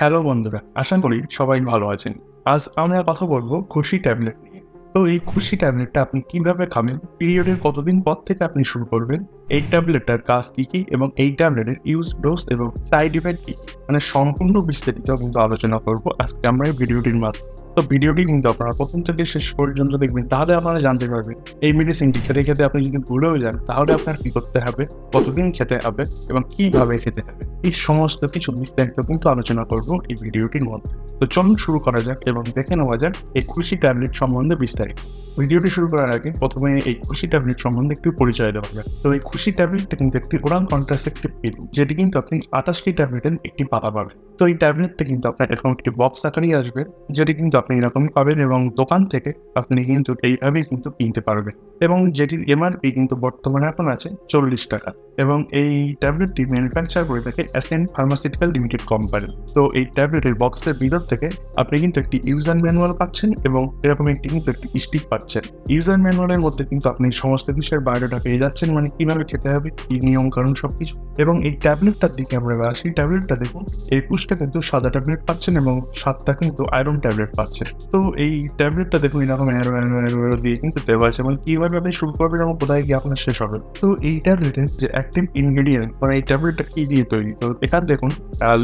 Hello বন্ধুরা, আশা করি সবাই ভালো আছেন। আজ আমরা কথা বলব খুশি ট্যাবলেট নিয়ে। তো এই খুশি ট্যাবলেটটা আপনি কীভাবে খাবেন, পিরিয়ডের কতদিন পর থেকে আপনি শুরু করবেন, এই ট্যাবলেটটার কাজ কী কী এবং এই ট্যাবলেটের ইউজ ডোজ এবং সাইড ইফেক্ট কী মানে সম্পূর্ণ বিস্তারিত কিন্তু আলোচনা করব আজকে আমরা এই ভিডিওটির মাধ্যমে। ভিডিওটি কিন্তু আপনারা প্রথম থেকে শেষ পর্যন্ত দেখবেন, তাহলে আপনারা জানতে পারবেন এই মেডিসিনটি খেতে খেতে আপনি যদি ভুলেও যান, তাহলে আপনার কি করতে হবে, কতদিন খেতে হবে এবং কীভাবে খেতে হবে, এই সমস্ত কিছু বিস্তারিত কিন্তু আলোচনা করব এই ভিডিওটির মধ্যে। তো চলুন শুরু করা যাক এবং দেখে নেওয়া যাক এই খুশি ট্যাবলেট সম্বন্ধে বিস্তারিত। ভিডিওটি শুরু করার আগে প্রথমে এই খুশি ট্যাবলেট সম্বন্ধে একটু পরিচয় দেওয়া যাক। তো এই খুশি ট্যাবলেটটা কিন্তু একটি ওরাল কন্ট্রাসেপ্টিভ পিল, যেটি কিন্তু আপনি আঠাশটি ট্যাবলেটের একটি পাতা পাবেন। তো এই ট্যাবলেটটা কিন্তু আপনার এরকম একটি বক্স আকারেই আসবে, যেটি কিন্তু আপনি এরকমই পাবেন এবং দোকান থেকে আপনি কিন্তু এইভাবেই কিন্তু কিনতে পারবেন। এবং যেটির এমআরপি কিন্তু বর্তমানে এখন আছে চল্লিশ টাকা। এবং এই ট্যাবলেটটি ম্যানুফ্যাকচার করে থাকে অ্যাসেন্ট ফার্মাসিউটিক্যাল লিমিটেড কোম্পানি। তো এই ট্যাবলেটের বক্সের ভিতর থেকে আপনি কিন্তু একটি ইউজার ম্যানুয়াল পাচ্ছেন এবং এরকম একটি কিন্তু একটি স্টিক পাচ্ছেন। ইউজার ম্যানুয়ালের মধ্যে কিন্তু আপনি সমস্ত বিষয়ের বায়োডাটা পেয়ে যাচ্ছেন মানে কীভাবে খেতে হবে, কি নিয়ম কারণ সবকিছু। এবং এই ট্যাবলেটটার দিকে আমরা আসি। ট্যাবলেটটা দেখুন, একুশটা কিন্তু সাদা ট্যাবলেট পাচ্ছেন এবং সাতটা কিন্তু আয়রন ট্যাবলেট পাচ্ছেন। তো এই ট্যাবলেটটা দেখুন, এরকম অ্যারো দিয়ে কিন্তু দেওয়া আছে এবং কীভাবে আপনি শুরু করবেন এবং কোথায় গিয়ে আপনার শেষ হবে। তো এই ট্যাবলেটের যে অ্যাক্টিভ ইনগ্রেডিয়েন্টস মানে এই ট্যাবলেটটা কি দিয়ে তৈরি? তো এখানে দেখুন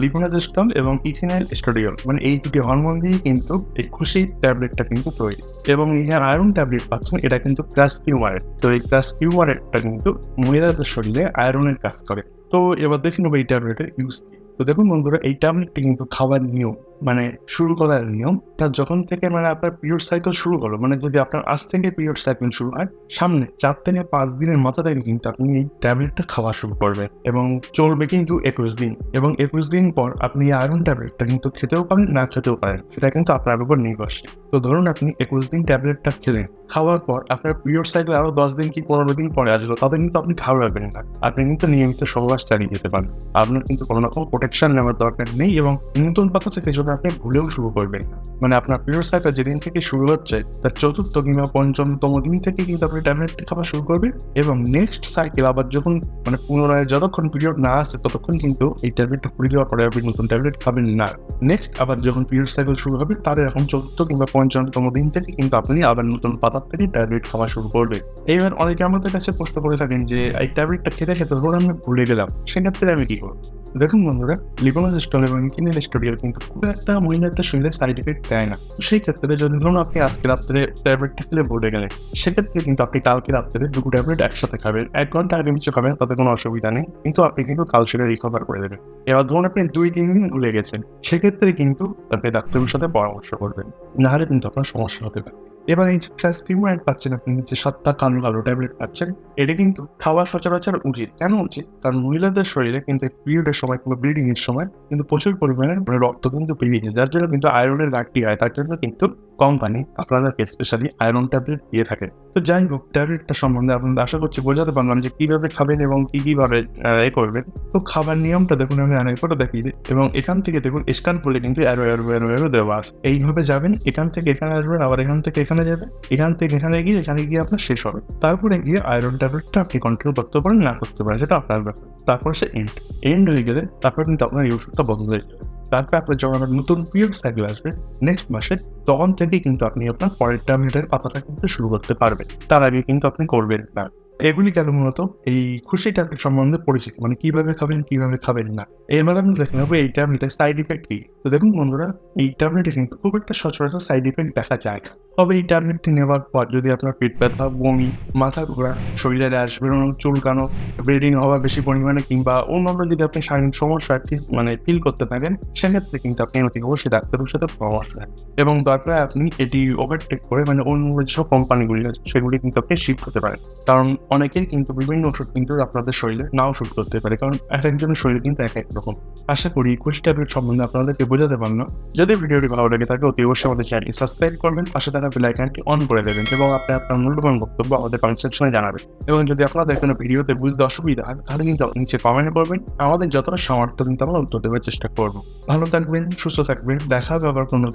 লিপোনাজেস্টল এবং ইথিনাইল স্টোডিয়ল মানে এই দুটি হরমোন দিয়ে কিন্তু এই খুশি ট্যাবলেটটা কিন্তু তৈরি। এবং এই আয়রন ট্যাবলেট পাচ্ছেন, এটা কিন্তু ক্রাস কিউমারেট তো এই ক্রাস কিউমারেটটা কিন্তু মহিলাদের শরীরে আয়রনের কাজ করে। তো এবার দেখে নেব এই ট্যাবলেটের ইউজ তো দেখুন বন্ধুরা, এই ট্যাবলেটটি কিন্তু খাবার নিয়ম। মানে শুরু করার নিয়ম তার যখন থেকে মানে আপনার পিরিয়ড সাইকেল শুরু হলো মানে যদি আপনার আজ থেকে পিরিয়ড সাইকেল শুরু হয়, সামনে চার থেকে পাঁচ দিনের মাথা থেকে কিন্তু আপনি এই ট্যাবলেটটা খাওয়া শুরু করবেন এবং চলবে কিন্তু একুশ দিন এবং একুশ দিন পর আপনি এই আয়রন ট্যাবলেটটা কিন্তু খেতেও পারেন, না খেতেও পারেন, সেটা কিন্তু আপনার উপর নির্ভরশীল। তো ধরুন আপনি একুশ দিন ট্যাবলেটটা খেলেন, খাওয়ার পর আপনার পিরিয়ড সাইকেল আরও দশ দিন কি পনেরো দিন পরে আসলো তাদের কিন্তু আপনি খাওয়াবেন না, আপনি কিন্তু নিয়মিত সহবাস চালিয়ে যেতে পারেন। আপনার কিন্তু কোনো রকম প্রোটেকশন নেওয়ার দরকার নেই এবং নতুন পাতা থেকে যদি আপনি ভুলেও শুরু করবেন মানে আপনার পিরিয়ড সাইকেল যেদিন থেকে শুরু হচ্ছে, তার চতুর্থ কিংবা পঞ্চমতম দিন থেকে কিন্তু আপনি ট্যাবলেটটা খাওয়া শুরু করবেন এবং নেক্সট সাইকেল আবার যখন মানে পুনরায় যতক্ষণ পিরিয়ড না আসে ততক্ষণ কিন্তু এই ট্যাবলেটটা পুড়ে দেওয়ার পরে আপনি নতুন ট্যাবলেট খাবেন না। নেক্সট আবার যখন পিরিয়ড সাইকেল শুরু হবে, তার এখন চতুর্থ কিংবা পঞ্চমতম দিন থেকে কিন্তু আপনি আবার নতুন পাতার থেকে ট্যাবলেট খাওয়া শুরু করবে এইবার অনেকে আমাদের কাছে প্রশ্ন করে থাকেন যে, এই ট্যাবলেটটা খেতে খেতে ধরুন আমি ভুলে গেলাম, সেক্ষেত্রে আমি কি করব? দেখুন বন্ধুরা লিপোনাজেস্টল এবং ইথিনাল স্টোডিয়াল কিন্তু খুব একটা মহিলাদের শরীরে সাইড এফেক্ট দেয় না সেই ক্ষেত্রে যদি ধরুন আপনি আজকে রাত্রে ট্যাবলেটটা খেলে ভুলে গেলেন সেক্ষেত্রে কিন্তু আপনি কালকে রাত্রে দুটো ট্যাবলেট একসাথে খাবেন এক ঘণ্টা আগে নিচে খাবেন তাতে কোনো অসুবিধা নেই কিন্তু আপনি কিন্তু কাল সেটা রিকভার করে দেবেন এবার ধরুন আপনি দুই তিন দিন ভুলে গেছেন সেক্ষেত্রে কিন্তু আপনি ডাক্তারের সাথে পরামর্শ করবেন নাহলে কিন্তু আপনার সমস্যা হতে পারে এবার এই যে ট্রান্সক্রিমাইড পাচ্ছেন আপনি যে সাতটা কালো কালো ট্যাবলেট পাচ্ছেন, এটা কিন্তু খাওয়া সচরাচর উচিত। কেন উচিত? কারণ মহিলাদের শরীরে কিন্তু পিরিয়ডের সময় কিংবা ব্লিডিং এর সময় কিন্তু প্রচুর পরিমাণে রক্ত কিন্তু বেরিয়ে যায়, যার জন্য কিন্তু আয়রনের ঘাটতি হয়, তার জন্য কিন্তু কোম্পানি আপনাদেরকে স্পেশালি আয়রন ট্যাবলেট দিয়ে থাকে। তো যাই হোক ট্যাবলেটটা সম্বন্ধে আপনাদের আশা করছি বোঝাতে পারলাম যে কীভাবে খাবেন এবং কি কীভাবে এ করবেন। তো খাবার নিয়মটা দেখুন, আমি অনেক ফটো দেখিয়ে দিই। এবং এখান থেকে দেখুন স্ক্যান করলে কিন্তু অ্যারো অ্যারো অ্যারো অ্যারো দেওয়া আছে। এইভাবে যাবেন, এখান থেকে এখানে আসবেন, আবার এখান থেকে এখানে যাবেন, এখান থেকে এখানে গিয়ে এখানে গিয়ে আপনার শেষ হবে। তারপরে গিয়ে আয়রন ট্যাবলেটটা আপনি কন্ট্রোল করতে পারেন, না করতে পারেন, সেটা আপনার ব্যাপার। তারপর সে এন্ড এন্ড হয়ে গেলে তারপর কিন্তু আপনার ওষুধটা বন্ধ হয়ে যাবে। তারপর আপনার যখন আপনার নতুন পিরিয়ড সাইকেল আসবে। নেক্সট মাসে, তখন থেকেই কিন্তু আপনি আপনার পরের ট্যাবলেটের পাতাটা কিন্তু শুরু করতে পারবেন। তার আগে কিন্তু আপনি করবেন না। এগুলি কেন মূলত এই খুশি ট্যাবলেট সম্বন্ধে পরিচিত। মানে কীভাবে খাবেন কীভাবে খাবেন না। এবার আমি দেখে নেব এই ট্যাবলেটের সাইড ইফেক্ট কি। তো দেখুন বন্ধুরা, এই ট্যাবলেটে কিন্তু খুব একটা সচরাচর সাইড ইফেক্ট দেখা যায় তবে এই ট্যাবলেটটি নেওয়ার পর যদি আপনার পেট ব্যথা, বমি, মাথা ঘোরা, শরীরে র্যাশ, বেরোনো, চুলকানো ব্লিডিং হওয়া বেশি পরিমাণে কিংবা অন্যান্য যদি আপনি শারীরিক সমস্যা মানে ফিল করতে থাকেন, সেক্ষেত্রে কিন্তু আপনি অতি অবশ্যই ডাক্তারের সাথে পরামর্শ নেন। এবং দরকার আপনি এটি ওভারটেক করে মানে অন্য যেসব কোম্পানিগুলি আছে, সেগুলি কিন্তু আপনি শিফট করতে পারেন। কারণ অনেকের কিন্তু বিভিন্ন ওষুধ কিন্তু আপনাদের শরীরে নাও শুট করতে পারে, কারণ এক একজনের শরীর কিন্তু এক এক রকম। আশা করি খুশি ট্যাবলেট সম্বন্ধে আপনাদেরকে বোঝাতে পারলাম। যদি ভিডিওটি ভালো লেগে থাকে, অতি অবশ্যই আমাদের চ্যানেলটি সাবস্ক্রাইব করবেন। পাশে থাকা বেল আইকনটি অন করে দেবেন এবং আপনি আপনার মূল্যবান বক্তব্য আমাদের কমেন্ট সেকশনে জানাবেন। এবং যদি আপনাদের কোনো ভিডিওতে বুঝতে অসুবিধা হয়, তাহলে কিন্তু নিচে কমেন্ট করবেন আমাদের যতটা সামর্থ্য কিন্তু আমরা উত্তর দেওয়ার চেষ্টা করব। ভালো থাকবেন, সুস্থ থাকবেন। দেখা হবে আবার কোনো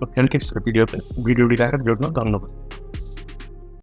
ভিডিওতে ভিডিওটি দেখার জন্য ধন্যবাদ।